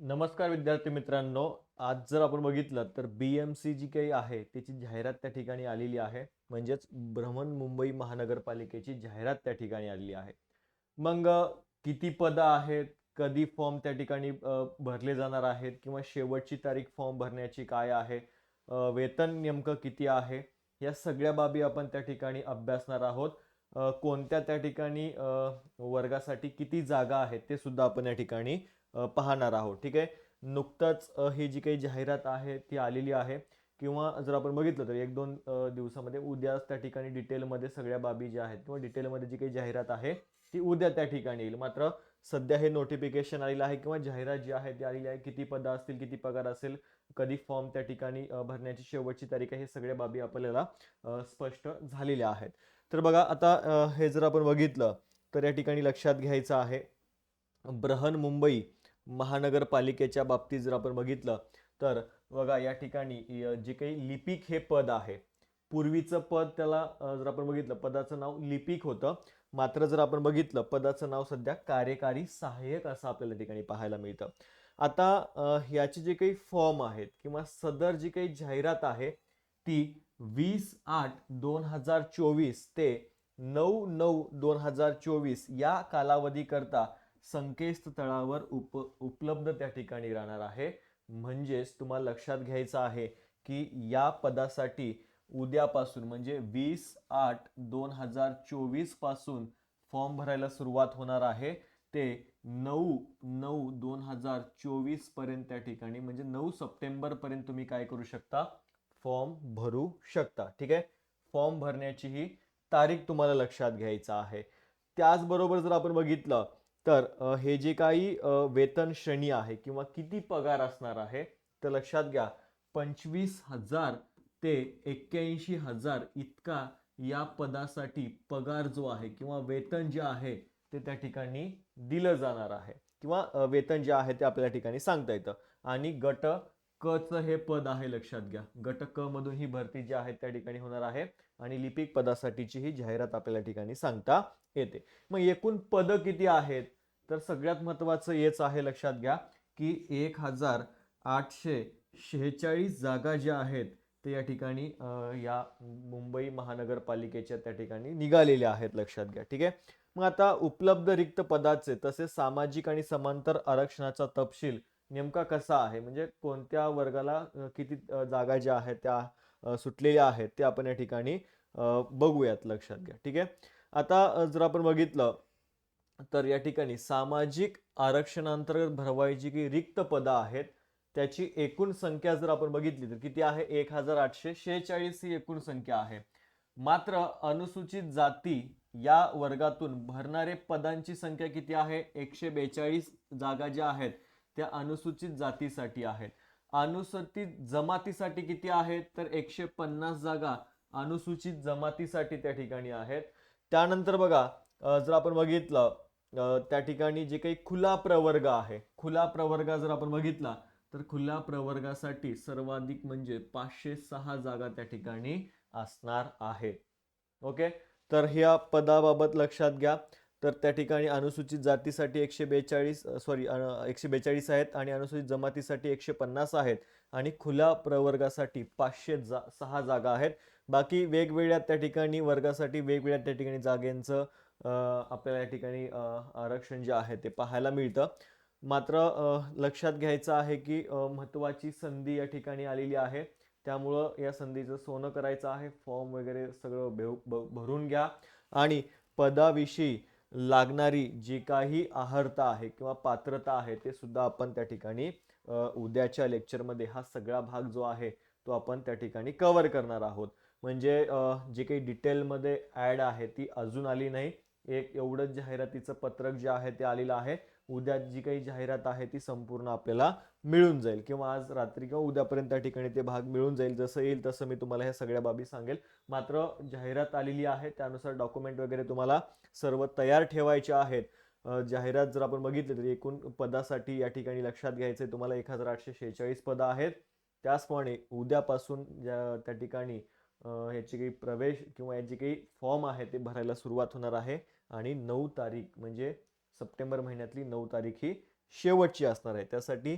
नमस्कार विद्यार्थी मित्रांनो आज जर आपण बघितलं तर बी एम सी जी काही आहे त्याची जाहिरात त्या ठिकाणी आलेली आहे. म्हणजेच बृहन मुंबई महानगरपालिकेची जाहिरात त्या ठिकाणी आलेली आहे. मग किती पदं आहेत कधी फॉर्म त्या ठिकाणी भरले जाणार आहेत किंवा शेवटची तारीख फॉर्म भरण्याची काय आहे वेतन नेमकं किती आहे या सगळ्या बाबी आपण त्या ठिकाणी अभ्यासणार आहोत. कोणत्या त्या ठिकाणी वर्गासाठी किती जागा आहेत ते सुद्धा आपण या ठिकाणी पाहणार आहोत. ठीक आहे? नुकतंच ही जी काही जाहिरात आहे ती आलेली आहे. किंवा जर आपण बघितलं तर एक दोन दिवसामध्ये उद्या त्या ठिकाणी डिटेलमध्ये सगळ्या बाबी ज्या आहेत किंवा डिटेलमध्ये जी काही जाहिरात आहे ती उद्या त्या ठिकाणी येईल. मात्र सध्या हे नोटिफिकेशन आलेलं आहे किंवा जाहिरात जी आहे ती आलेली आहे किती पदं असतील किती पगार असेल कधी फॉर्म त्या ठिकाणी भरण्याची शेवटची तारीख आहे हे सगळ्या बाबी आपल्याला स्पष्ट झालेल्या आहेत. तर बघा आता हे जर आपण बघितलं तर या ठिकाणी लक्षात घ्यायचं आहे ब्रहन मुंबई महानगरपालिकेच्या बाबतीत जर आपण बघितलं तर बघा या ठिकाणी जे काही लिपिक हे पद आहे पूर्वीचं पद त्याला जर आपण बघितलं पदाचं नाव लिपिक होतं. मात्र जर आपण बघितलं पदाचं नाव सध्या कार्यकारी सहाय्यक असं आपल्याला ठिकाणी पाहायला मिळतं. आता याचे जे काही फॉर्म आहेत किंवा सदर जी काही जाहिरात आहे ती वीस आठ दोन हजार चोवीस ते नऊ नऊ दोन हजार चोवीस या कालावधीकरता संकेतस्थळावर उप उपलब्ध त्या ठिकाणी राहणार आहे. म्हणजेच तुम्हाला लक्षात घ्यायचं आहे की या पदासाठी उद्यापासून म्हणजे वीस आठ दोन हजार चोवीसपासून फॉर्म भरायला सुरुवात होणार आहे. ते नऊ नऊ दोन हजार चोवीसपर्यंत त्या ठिकाणी म्हणजे नऊ सप्टेंबरपर्यंत तुम्ही काय करू शकता? फॉर्म भरू शकता. ठीक आहे? फॉर्म भरण्याची ही तारीख तुम्हाला लक्षात घ्यायचा आहे. त्याचबरोबर जर आपण बघितलं तर हे जे काही वेतन श्रेणी आहे किंवा किती पगार असणार आहे तर लक्षात घ्या. पंचवीस हजार ते एक्क्याऐंशी हजार इतका या पदासाठी पगार जो आहे किंवा वेतन जे आहे ते त्या ठिकाणी दिलं जाणार आहे. किंवा वेतन जे आहे ते आपल्या ठिकाणी सांगता येतं. आणि गट क हे पद आहे लक्षात घ्या. गट क मधून ही भरती जी आहे त्या ठिकाणी होणार आहे आणि लिपिक पदासाठीची ही जाहिरात आपल्याला ठिकाणी सांगता येते. मग एकूण पद किती आहेत? तर सगळ्यात महत्वाचं हेच आहे लक्षात घ्या की एक हजार आठशे शेहेचाळीस जागा ज्या आहेत ते या ठिकाणी या मुंबई महानगरपालिकेच्या त्या ठिकाणी निघालेल्या आहेत लक्षात घ्या. ठीक आहे? मग आता उपलब्ध रिक्त पदाचे तसेच सामाजिक आणि समांतर आरक्षणाचा तपशील नेमका कसा आहे? म्हणजे कोणत्या वर्गाला किती जागा ज्या आहेत त्या सुटलेल्या आहेत ते आपण या ठिकाणी बघूयात लक्षात घ्या. ठीक आहे? आता जर आपण बघितलं तर या ठिकाणी सामाजिक आरक्षणांतर्गत भरवायची की रिक्त पदं आहेत त्याची एकूण संख्या जर आपण बघितली तर किती आहे? एक हजार आठशे शेहेचाळीस ही एकूण संख्या आहे. मात्र अनुसूचित जाती या वर्गातून भरणारे पदांची संख्या किती आहे? एकशे बेचाळीस जागा ज्या आहेत त्या अनुसूचित जातीसाठी आहेत. अनुसूचित जमातीसाठी किती आहेत? तर एकशे पन्नास जागा अनुसूचित जमातीसाठी त्या ठिकाणी आहेत. त्यानंतर बघा जर आपण बघितलं त्या ठिकाणी जे काही खुला प्रवर्ग आहे खुला प्रवर्ग जर आपण बघितला तर खुल्या प्रवर्गासाठी सर्वाधिक म्हणजे पाचशे सहा जागा त्या ठिकाणी असणार आहेत. ओके? तर ह्या पदाबाबत लक्षात घ्या. तर त्या ठिकाणी अनुसूचित जातीसाठी एकशे बेचाळीस सॉरी एकशे बेचाळीस आहेत आणि अनुसूचित जमातीसाठी एकशे पन्नास आहेत आणि खुल्या प्रवर्गासाठी पाचशे जा सहा जागा आहेत. बाकी वेगवेगळ्या त्या ठिकाणी वर्गासाठी वेगवेगळ्या त्या ठिकाणी जागेंचं आपल्याला या ठिकाणी आरक्षण जे आहे ते पाहायला मिळतं. मात्र लक्षात घ्यायचं आहे की महत्त्वाची संधी या ठिकाणी आलेली आहे. त्यामुळं या संधीचं सोनं करायचं आहे. फॉर्म वगैरे सगळं भेव भरून घ्या. आणि पदाविषयी लागणारी जी काही आहारता आहे किंवा पात्रता आहे ते सुद्धा आपण त्या ठिकाणी उद्याच्या लेक्चरमध्ये हा सगळा भाग जो आहे तो आपण त्या ठिकाणी कवर करणार आहोत. म्हणजे जे काही डिटेलमध्ये ॲड आहे ती अजून आली नाही. एक एवढंच जाहिरातीचं पत्रक जे आहे ते आलेलं आहे. उद्या जी काही जाहिरात आहे ती संपूर्ण आपल्याला मिळून जाईल. किंवा आज रात्री किंवा उद्यापर्यंत त्या ठिकाणी ते भाग मिळून जाईल. जसं येईल तसं मी तुम्हाला ह्या सगळ्या बाबी सांगेल. मात्र जाहिरात आलेली आहे त्यानुसार डॉक्युमेंट वगैरे तुम्हाला सर्व तयार ठेवायचे आहेत. जाहिरात जर आपण बघितली तर एकूण पदासाठी या ठिकाणी लक्षात घ्यायचे तुम्हाला एक हजार आठशे शेहेचाळीस पदं आहेत. त्याचप्रमाणे उद्यापासून ज्या त्या ठिकाणी याची ह्याची काही प्रवेश किंवा याची काही फॉर्म आहे ते भरायला सुरुवात होणार आहे. आणि नऊ तारीख म्हणजे सप्टेंबर महिन्यातली नऊ तारीख ही शेवटची असणार आहे. त्यासाठी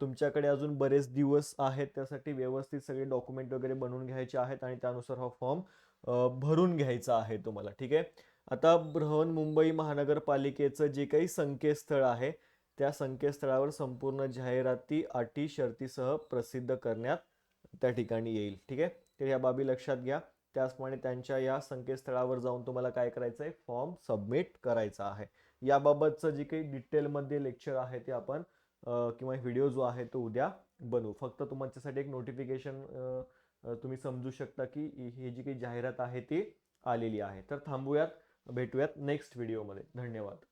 तुमच्याकडे अजून बरेच दिवस आहेत. त्यासाठी व्यवस्थित सगळे डॉक्युमेंट वगैरे बनवून घ्यायचे आहेत आणि त्यानुसार हा फॉर्म भरून घ्यायचा आहे तुम्हाला. ठीक आहे? आता बृहन्मुंबई महानगरपालिकेचं जे काही संकेतस्थळ आहे त्या संकेतस्थळावर संपूर्ण जाहिराती अटी शर्तीसह प्रसिद्ध करण्यात त्या ठिकाणी येईल. ठीक आहे? तर या बाबी लक्षात घ्या. त्याचप्रमाणे त्यांच्या या संकेतस्थळावर जाऊन तुम्हाला काय करायचं आहे फॉर्म सबमिट करायचा आहे. याबाबतचं जे काही डिटेलमध्ये लेक्चर आहे ते आपण किंवा व्हिडिओ जो आहे तो उद्या बनवू. फक्त तुमच्यासाठी एक नोटिफिकेशन तुम्ही समजू शकता की ही जी काही जाहिरात आहे ती आलेली आहे. तर थांबूयात भेटूयात नेक्स्ट व्हिडिओमध्ये धन्यवाद.